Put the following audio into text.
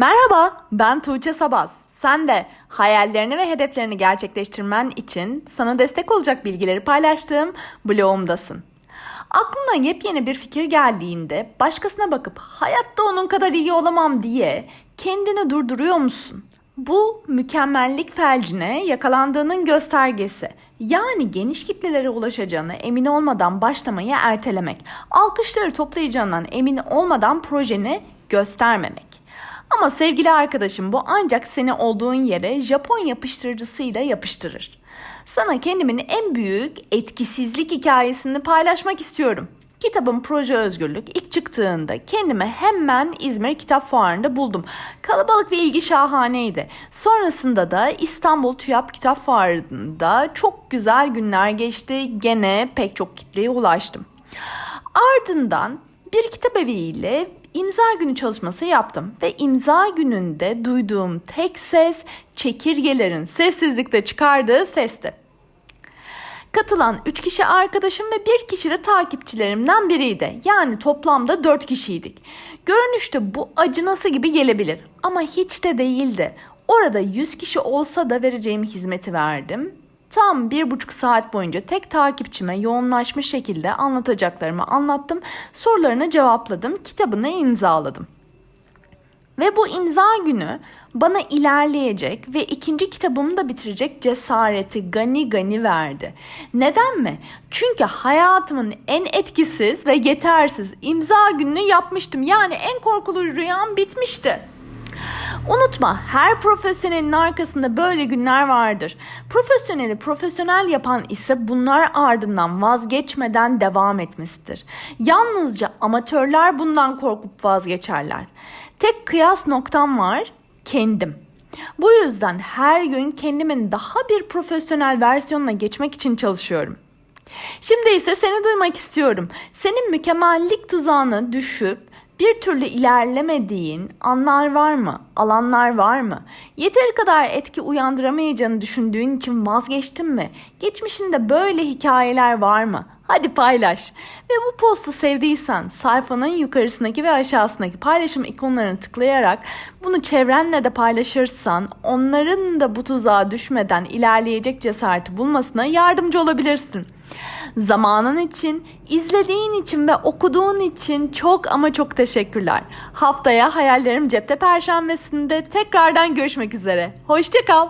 Merhaba, ben Tuğçe Sabaz. Sen de hayallerini ve hedeflerini gerçekleştirmen için sana destek olacak bilgileri paylaştığım blogumdasın. Aklına yepyeni bir fikir geldiğinde başkasına bakıp hayatta onun kadar iyi olamam diye kendini durduruyor musun? Bu mükemmellik felcine yakalandığının göstergesi. Yani geniş kitlelere ulaşacağını emin olmadan başlamayı ertelemek. Alkışları toplayacağından emin olmadan projeni göstermemek. Ama sevgili arkadaşım bu ancak seni olduğun yere Japon yapıştırıcısıyla yapıştırır. Sana kendimin en büyük etkisizlik hikayesini paylaşmak istiyorum. Kitabım Proje Özgürlük ilk çıktığında kendimi hemen İzmir Kitap Fuarı'nda buldum. Kalabalık ve ilgi şahaneydi. Sonrasında da İstanbul TÜYAP Kitap Fuarı'nda çok güzel günler geçti. Gene pek çok kitleye ulaştım. Ardından bir kitap eviyle imza günü çalışması yaptım ve imza gününde duyduğum tek ses çekirgelerin sessizlikte çıkardığı sesti. Katılan 3 kişi arkadaşım ve 1 kişi de takipçilerimden biriydi. Yani toplamda 4 kişiydik. Görünüşte bu acınası gibi gelebilir ama hiç de değildi. Orada 100 kişi olsa da vereceğim hizmeti verdim. Tam bir buçuk saat boyunca tek takipçime yoğunlaşmış şekilde anlatacaklarımı anlattım, sorularını cevapladım, kitabını imzaladım. Ve bu imza günü bana ilerleyecek ve ikinci kitabımı da bitirecek cesareti gani gani verdi. Neden mi? Çünkü hayatımın en etkisiz ve yetersiz imza gününü yapmıştım. Yani en korkulu rüyam bitmişti. Unutma her profesyonelin arkasında böyle günler vardır. Profesyoneli profesyonel yapan ise bunlar ardından vazgeçmeden devam etmesidir. Yalnızca amatörler bundan korkup vazgeçerler. Tek kıyas noktam var kendim. Bu yüzden her gün kendimin daha bir profesyonel versiyonuna geçmek için çalışıyorum. Şimdi ise seni duymak istiyorum. Senin mükemmellik tuzağına düşüp bir türlü ilerlemediğin anlar var mı? Alanlar var mı? Yeteri kadar etki uyandıramayacağını düşündüğün için vazgeçtin mi? Geçmişinde böyle hikayeler var mı? Hadi paylaş. Ve bu postu sevdiysen sayfanın yukarısındaki ve aşağısındaki paylaşım ikonlarını tıklayarak bunu çevrenle de paylaşırsan onların da bu tuzağa düşmeden ilerleyecek cesareti bulmasına yardımcı olabilirsin. Zamanın için, izlediğin için ve okuduğun için çok ama çok teşekkürler. Haftaya Hayallerim Cepte Perşembesinde tekrardan görüşmek üzere. Hoşçakal.